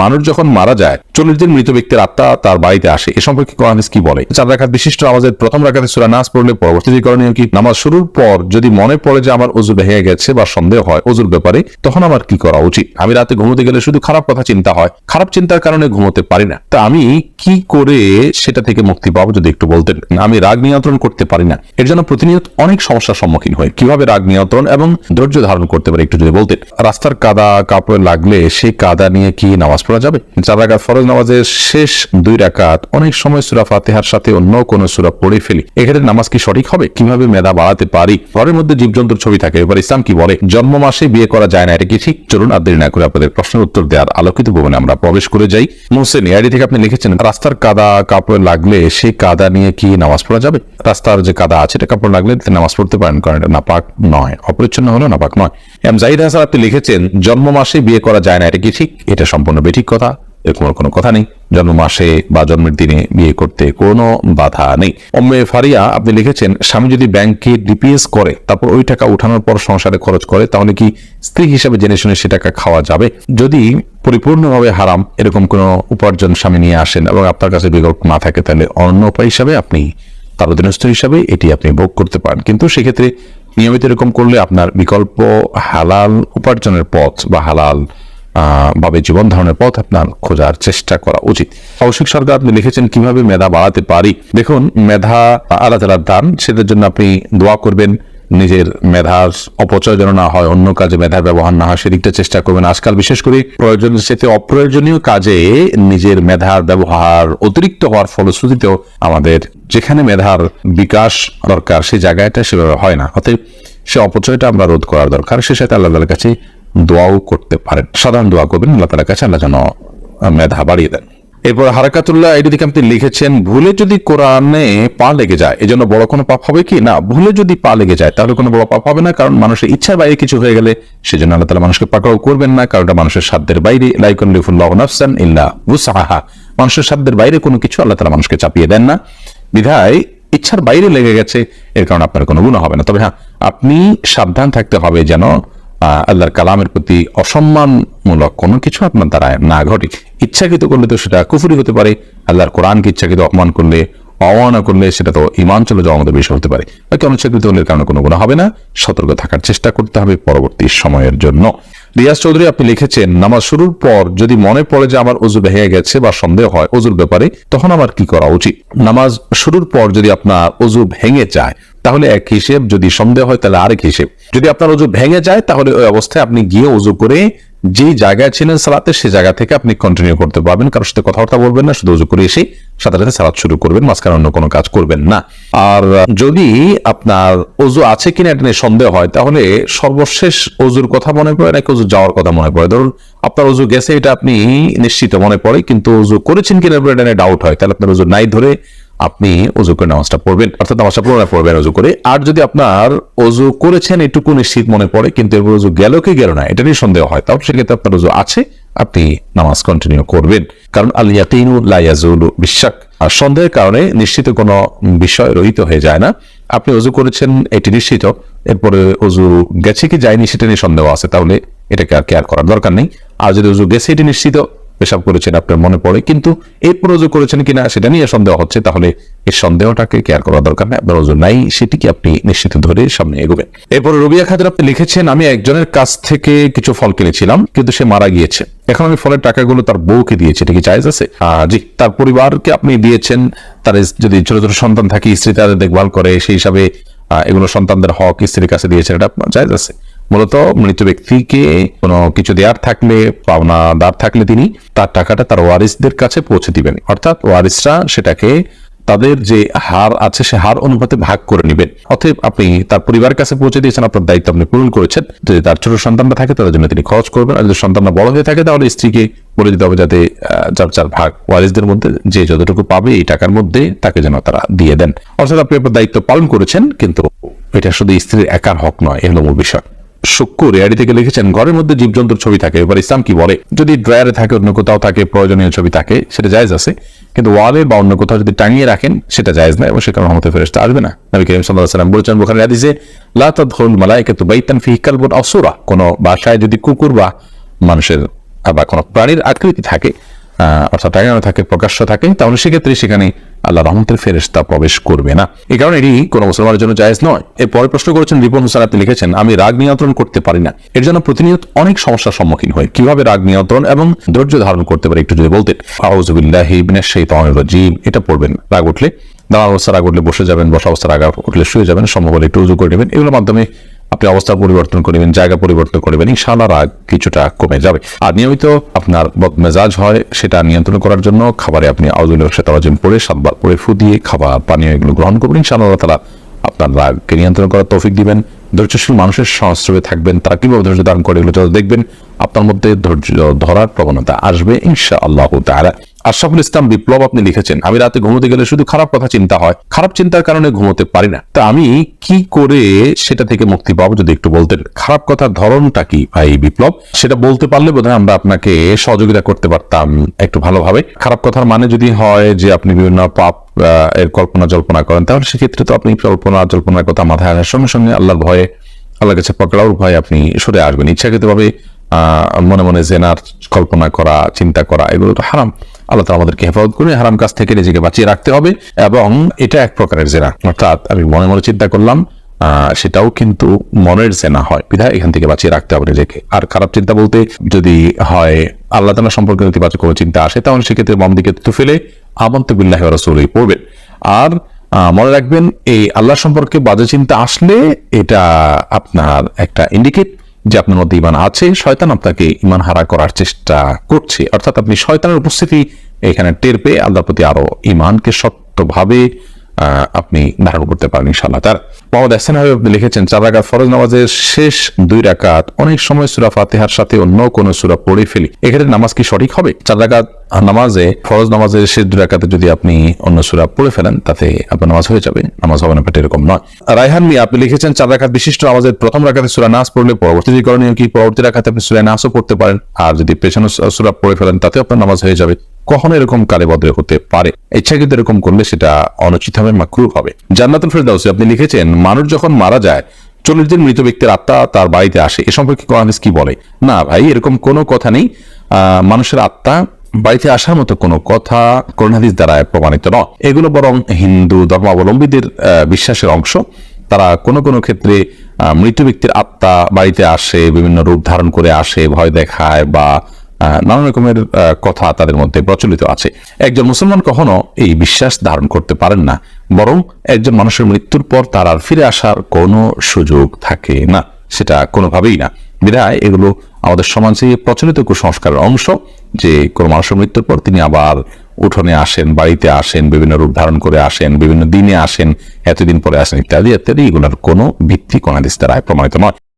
মানুষ যখন মারা যায়, চল্লিশ দিন মৃত ব্যক্তির আত্মা তার বাড়িতে আসে। এ সম্পর্কে কোরআন হাদিস কি বলে? চার রাখাত বিশিষ্ট নামাজের প্রথম রাখাতে সুরা নামাজ পড়লে পরবর্তী করণীয় কি নামাজ শুরুর পর যদি মনে পড়ে যে আমার অজু ভেঙে গেছে বা সন্দেহ হয় অজুর ব্যাপারে, তখন আমার কি করা উচিত? আমি রাতে ঘুমোতে গেলে শুধু খারাপ কথা চিন্তা হয়, খারাপ চিন্তার কারণে ঘুমোতে পারি না। তা আমি কি করে সেটা থেকে মুক্তি পাবো যদি একটু বলতেন? আমি রাগ নিয়ন্ত্রণ করতে পারি না। এর জন্য প্রতিনিয়ত অনেক সমস্যার সম্মুখীন হই। কীভাবে রাগ নিয়ন্ত্রণ এবং ধৈর্য ধারণ করতে পারি একটু যদি বলতেন? রাস্তার কাদা, কাপড়ে লাগলে সেই কাদা নিয়ে কি নামাজ পড়া যাবে? চার রাকাত ফরজ নামাজের শেষ দুই রাকাত। অনেক সময় সুরা ফাতেহার সাথে অন্য কোন সুরা পড়ে ফেলি। এক্ষেত্রে নামাজ কি সঠিক হবে? কীভাবে মেধা বাড়াতে পারি? ঘরের মধ্যে জীবজন্তুর ছবি থাকে, এবার ইসলাম কি বলে? জন্ম মাসে বিয়ে করা যায় না, এটা কি ঠিক? চলুন আর দেরি না করে আপনাদের প্রশ্নের উত্তর দেওয়ার আলোকিত ভবনে আমরা প্রবেশ করে যাই। মোহসেন এআইডি থেকে আপনি লিখেছেন, রাস্তার কাদা কাপড়ে লাগলে সেই কাদা নিয়ে কি নামাজ পড়া যাবে? রাস্তার যে কাদা আছে, এটা কাপড় লাগলে নামাজ পড়তে পারেন, কারণ এটা নাপাক নয়, অপরিচ্ছন্ন হলেও নাপাক নয়। এম জাহিদ হাসান আপনি লিখেছেন, জন্ম মাসে বিয়ে করা যায় না, এটা কি ঠিক? এটা সম্পূর্ণ বেঠিক। কথা? এরকম কোনো কথা নেই। জন্ম মাসে বা জন্মের দিনে বিয়ে করতে কোনো বাধা নেই। অম্মে ফারিয়া, আপনি লিখেছেন, স্বামী যদি ব্যাংকে ডিপিএস করে, তারপর ওই টাকা উঠানোর পর সংসারে খরচ করে, তাহলে কি স্ত্রী হিসেবে জেনে শুনে সে টাকা খাওয়া যাবে? যদি পরিপূর্ণভাবে হারাম, এরকম কোনো উপার্জন স্বামী নিয়ে আসেন এবং আপনার কাছে বিকল্প না থাকে, তাহলে অন্য উপায় হিসাবে আপনি তার অধীনস্থ হিসাবে এটি আপনি ভোগ করতে পারেন। কিন্তু সেক্ষেত্রে নিয়মিত এরকম করলে আপনার বিকল্প হালাল উপার্জনের পথ বা হালাল ভাবে জীবন ধারণের পথ আপনার খোঁজার চেষ্টা করা উচিত। কৌশিক সরকার, আপনি লিখেছেন, কীভাবে মেধা বাড়াতে পারি? দেখুন, মেধা আলাদা তালার দান, সেটার জন্য আপনি দোয়া করবেন, নিজের মেধার অপচয় যেন না হয়, অন্য কাজে মেধার ব্যবহার না হয়, সেদিকটা চেষ্টা করবেন। আজকাল বিশেষ করে প্রয়োজনের সাথে অপ্রয়োজনীয় কাজে নিজের মেধার ব্যবহার অতিরিক্ত হওয়ার ফলশ্রুতিতেও আমাদের যেখানে মেধার বিকাশ দরকার সেই জায়গাটা সেভাবে হয় না। অতএব সে অপচয়টা আমরা রোধ করার দরকার, সে সাথে আল্লাহ কাছে দোয়াও করতে পারেন। সাধারণ দোয়া করবেন, আল্লাহ তালার কাছে আল্লাহ যেন মেধা বাড়িয়ে দেন। এরপর হারাকাতুল্লাহ এটি থেকে আপনি লিখেছেন, ভুলে যদি কোরআনে পা লেগে যায় এজন্য বড় কোনো পাপ হবে কি? না, ভুলে যদি পা লেগে যায়, তাহলে কোনো বড় পাপ হবে না, কারণ মানুষের ইচ্ছার বাইরে কিছু হয়ে গেলে সেজন্য আল্লাহ তালা মানুষকে পাকড়াও করবেন না, কারণ মানুষের সাধ্যের বাইরে। লাইকুন লিফুল্লাহ নাফসান ইল্লা বুসাহা মানুষের সাধ্যের বাইরে কোনো কিছু আল্লাহ তালা মানুষকে চাপিয়ে দেন না। বিধায় ইচ্ছার বাইরে লেগে গেছে, এর কারণে আপনার কোনো গুণ হবে না। তবে হ্যাঁ আপনি সাবধান থাকতে হবে যেন আল্লাহর কালামের প্রতি অসম্মানমূলক কোনো কিছু আপনার দ্বারা না ঘটে। ইচ্ছাকৃত করলে তো সেটা কুফুরি হতে পারে, আল্লাহর কোরআনকে ইচ্ছাকৃত অপমান করলে অবমাননা করলে সেটা তো ইমান চলে যাওয়া আমাদের বিষয় হতে পারে। বাকি অনিচ্ছাকৃত হলে কারণে কোনো গুণ হবে না, সতর্ক থাকার চেষ্টা করতে হবে পরবর্তী সময়ের জন্য। রিয়াজ চৌধুরী, আপনি লিখেছেন, নামাজ শুরুর পর যদি মনে পড়ে যে আমার অজু ভেঙে গেছে বা সন্দেহ হয় অজুর ব্যাপারে, তখন আমার কি করা উচিত? নামাজ শুরুর পর যদি আপনার অজু ভেঙে যায় তাহলে এক হিসেব, যদি সন্দেহ হয় তাহলে আরেক হিসেব। যদি আপনার অজু ভেঙে যায়, তাহলে ওই অবস্থায় আপনি গিয়ে অজু করে যে জায়গায় ছিলেন সালাতে, সে জায়গা থেকে আপনি কন্টিনিউ করতে পারবেন। কারোর সাথে কথাবার্তা বলবেন না, শুধু অজু করে এসে সাথে সাথে সালাত শুরু করবেন, মাঝখানে অন্য কোনো কাজ করবেন না। আর যদি আপনার অজু আছে কিনা এটা নিয়ে সন্দেহ হয়, তাহলে সর্বশেষ অজুর কথা মনে পড়ে নাকি অজু যাওয়ার কথা মনে পড়ে? ধরুন, আপনার অজু গেছে, এটা আপনি নিশ্চিত মনে পড়ে, কিন্তু অজু করেছেন কিনা এটা নিয়ে ডাউট হয়। তাহলে আপনার অজু নাই ধরে আপনি অজু করে নামাজটা পড়বেন, অর্থাৎ নামাজটা পুনরায় পড়বেন অজু করে। আর যদি আপনার অজু করেছেন, এটুকু নিশ্চিত মনে পড়ে, কিন্তু এরপর অজু গেল কি গেল না, এটা নিয়ে সন্দেহ হয়। তাহলে সেক্ষেত্রে আপনার অজু আছে, আপনি নামাজ কন্টিনিউ করবেন। কারণ আল ইয়াকিনু লা ইয়াজুলু বিশাক। আর সন্দেহের কারণে নিশ্চিত কোনো বিষয় রহিত হয়ে যায় না। আপনি অজু করেছেন, এটি নিশ্চিত। এরপরে অজু গেছে কি যায়নি, সেটা নিয়ে সন্দেহ আছে। তাহলে এটাকে আর কেয়ার করার দরকার নেই। আর যদি অজু গেছে, এটি নিশ্চিত। পেশাব করেছেন আপনার মনে পড়ে, কিন্তু এরপর অজু করেছেন কিনা সেটা নিয়ে সন্দেহ হচ্ছে, তাহলে এই সন্দেহটাকে কেয়ার করার দরকার নেই আপনার অজু নাই সেটিকে আপনি নিশ্চিত ধরে সামনে এগোবেন। এরপর রবিয়া খাদের আপনি লিখেছেন, আমি একজনের কাছ থেকে কিছু ফল কিনেছিলাম, কিন্তু সে মারা গিয়েছে। এখন আমি ফলের টাকাগুলো তার বউকে দিয়েছি, এটা কি চাইজ আছে? জি, তার পরিবারকে আপনি দিয়েছেন, তার যদি ছোট ছোট সন্তান থাকে, স্ত্রী তাদের দেখভাল করে, সেই হিসাবে এগুলো সন্তানদের হক স্ত্রীর কাছে দিয়েছেন, এটা জায়জ আছে। মূলত মৃত ব্যক্তিকে কোনো কিছু দেওয়ার থাকলে পাওনাদার থাকলে তিনি তার টাকাটা তার ওয়ারিসদের কাছে পৌঁছে দিবেন। অর্থাৎ ওয়ারিসরা সেটাকে তাদের যে হার আছে, সে হার অনুপাতে ভাগ করে নেবেন। অতএব আপনি তার পরিবারের কাছে পৌঁছে দিয়েছেন, আপনার দায়িত্ব আপনি পূরণ করেছেন। যদি তার ছোট সন্তানরা থাকে, তাদের জন্য তিনি খরচ করবেন। আর যদি সন্তানরা বড় হয়ে থাকে, তাহলে স্ত্রীকে বলে দিতে হবে যাতে যার যার ভাগ ওয়ারিসদের মধ্যে যে যতটুকু পাবে এই টাকার মধ্যে তাকে যেন তারা দিয়ে দেন। অর্থাৎ আপনি আপনার দায়িত্ব পালন করেছেন, কিন্তু এটা শুধু স্ত্রীর একার হক নয়, এ হলো মূল বিষয়। শুক্কুর এআডি থেকে লিখেছেন, ঘরের মধ্যে জীবজন্তুর ছবি থাকে। এবার ইসলাম কি বলে? যদি ড্রয়ারে থাকে, অন্য কোথাও থাকে, প্রয়োজনীয় ছবি থাকে, সেটা জায়েজ আছে। কিন্তু ওয়ালে বা অন্য কোথাও যদি টাঙিয়ে রাখেন, সেটা জায়েজ না এবং সেখানে রহমতে ফেরেশতা আসবে না। নবী করিম আলাইহি সাল্লাম বলেছেন বুখারী হাদিসে, লা তাদখুল মালাইকাতু বাইতান ফিহি কালবুন আও সূরা। কোন বাসায় যদি কুকুর বা মানুষের বা কোনো প্রাণীর আকৃতি থাকে অর্থাৎ টাঙানো থাকে, প্রকাশ্য থাকে, তাহলে সেক্ষেত্রে সেখানে আল্লাহ রহমতের ফেরেস্তা প্রবেশ করবে না। এই কারণে এটি কোনো মুসলমানের জন্য জায়েজ নয়। এর পরে প্রশ্ন করেছেন, রিপন হোসেন আপনি লিখেছেন, আমি রাগ নিয়ন্ত্রণ করতে পারি না। এর জন্য প্রতিনিয়ত অনেক সমস্যার সম্মুখীন হই। কীভাবে রাগ নিয়ন্ত্রণ এবং ধৈর্য ধারণ করতে পারি, একটু যদি বলতেন। রাজিম, এটা পড়বেন। রাগ উঠলে দাঁড়া অবস্থা রাগ উঠলে বসে যাবেন, বসা অবস্থা রাগ উঠলে শুয়ে যাবেন সম্ভব হলে একটু উজু করে নেবেন। এগুলোর মাধ্যমে আপনি অবস্থা পরিবর্তন করবেন, জায়গা পরিবর্তন করবেন, ইনশাআল্লাহ রাগ কিছুটা কমে যাবে। আর নিয়মিত আপনার মেজাজ হয়, সেটা নিয়ন্ত্রণ করার জন্য খাবারে আপনি আউজুল শেতারাজিম পরে সাতবার পরে ফু দিয়ে খাবার, পানীয় এগুলো গ্রহণ করবেন। ইনশাআল্লাহ তারা আপনার রাগকে নিয়ন্ত্রণ করার তৌফিক দিবেন। ধৈর্যশীল মানুষের সংস্রবে থাকবেন, তারা কীভাবে ধৈর্য ধারণ করে এগুলো যত দেখবেন, আপনার মধ্যে ধৈর্য ধরার প্রবণতা আসবে ইনশা আল্লাহ তাআলা। আশরাফুল ইসলাম বিপ্লব আপনি লিখেছেন। আমি রাতে ঘুমোতে গেলে শুধু খারাপ কথা চিন্তা হয়। খারাপ চিন্তার কারণে ঘুমোতে পারি না। তা আমি কি করে সেটা থেকে মুক্তি পাবো যদি একটু বলতেন? খারাপ কথার ধরনটা কি ভাই বিপ্লব? সেটা বলতে পারলে বোধহয় আমরা আপনাকে সহযোগিতা করতে পারতাম একটু ভালোভাবে। খারাপ কথার মানে যদি হয় যে আপনি বিভিন্ন পাপ এর কল্পনা জল্পনা করেন তাহলে সেক্ষেত্রে তো আপনি কল্পনা জল্পনার কথা মাথায় আনার সঙ্গে সঙ্গে আল্লাহর ভয়ে আল্লাহর কাছে পকড়াওর ভয়ে আপনি সরে আসবেন। ইচ্ছাকৃতভাবে আহ, মনে মনে জেনার কল্পনা করা চিন্তা করা এগুলো তো হারাম। আল্লাহ আমাদেরকে হেফাজত করে হারাম কাজ থেকে নিজেকে বাঁচিয়ে রাখতে হবে এবং এটা এক প্রকারের জেনা। অর্থাৎ আমি মনে মনে চিন্তা করলাম সেটাও কিন্তু মনের জেনা হয়। বিধায় এখান থেকে বাঁচিয়ে রাখতে হবে নিজেকে। আর খারাপ চিন্তা বলতে যদি হয়, আল্লাহ তালা সম্পর্কে নেতিবাচক কোনো চিন্তা আসে, তাহলে সেক্ষেত্রে বাম দিকে তো ফেলে আমন্ত বিল্লাহ রসুলই পড়বেন। আর মনে রাখবেন, এই আল্লাহ সম্পর্কে বাজে চিন্তা আসলে এটা আপনার একটা ইন্ডিকেট যে আপনার মধ্যে ইমান আছে, শয়তান আপনাকে ইমান হারা করার চেষ্টা করছে। অর্থাৎ আপনি শয়তানের উপস্থিতি এখানে টের পেয়ে আল্লাহর প্রতি আরও ইমানকে শক্তভাবে আপনি ধারণ করতে পারেন ইনশাল্লাহ তার মোহাম্মদ হাসান হাবিব লিখেছেন, চার রাকাত ফরজ নামাজের শেষ দুই রাকাত। অনেক সময় সুরা ফাতেহার সাথে অন্য কোনো সুরা পড়ে ফেলি। এখানে নামাজ কি সঠিক হবে? চার রাকাত নামাজে, ফরজ নামাজের শেষ দুই রাকাতে যদি আপনি অন্য সুরা পড়ে ফেলেন, তাতে আপনার নামাজ হয়ে যাবে। নামাজ হবে না এরকম নয়। রায়হান মিয়া আপনি লিখেছেন চার রাখাত বিশিষ্ট নামাজের প্রথম রাকাতে সুরা নাস পড়লে পরবর্তী করণীয় কি? পরবর্তী রাখাতে আপনি সুরা নাসও পড়তে পারেন। আর যদি পেছনে সুরা পড়ে ফেলেন তাতে আপনার নামাজ হয়ে যাবে। কখনো এরকম কালেবদ্রে হতে পারে। ইচ্ছাকৃত এরকম করলে সেটা অনুচিত হবে মাকরু হবে। জান্নাতুল ফেরদাউসি, আপনি লিখেছেন, মানুষ যখন মারা যায়, চল্লিশ দিন মৃত ব্যক্তির আত্মা তার বাড়িতে আসে। এ সম্পর্কে কোরআন কি বলে? না ভাই, এরকম কোনো কথা নেই। মানুষের আত্মা বাড়িতে আসার মতো কোনো কথা কোরআন দ্বারা প্রমাণিত নয়। এগুলো বরং হিন্দু ধর্মাবলম্বীদের বিশ্বাসের অংশ। তারা কোনো কোনো ক্ষেত্রে মৃত ব্যক্তির আত্মা বাড়িতে আসে, বিভিন্ন রূপ ধারণ করে আসে, ভয় দেখায় বা নানা রকমের কথা তাদের মধ্যে প্রচলিত আছে। একজন মুসলমান কখনো এই বিশ্বাস ধারণ করতে পারেন না। বরং একজন মানুষের মৃত্যুর পর তার আর ফিরে আসার কোনো সুযোগ থাকে না। সেটা কোনোভাবেই না। বিধায় এগুলো আমাদের সমাজে প্রচলিত কুসংস্কারের অংশ যে কোনো মানুষের মৃত্যুর পর তিনি আবার উঠোনে আসেন, বাড়িতে আসেন, বিভিন্ন রূপ ধারণ করে আসেন, বিভিন্ন দিনে আসেন, এতদিন পরে আসেন ইত্যাদি ইত্যাদি, এগুলোর কোনো ভিত্তি কোনো দিস্তারায় প্রমাণিত নয়।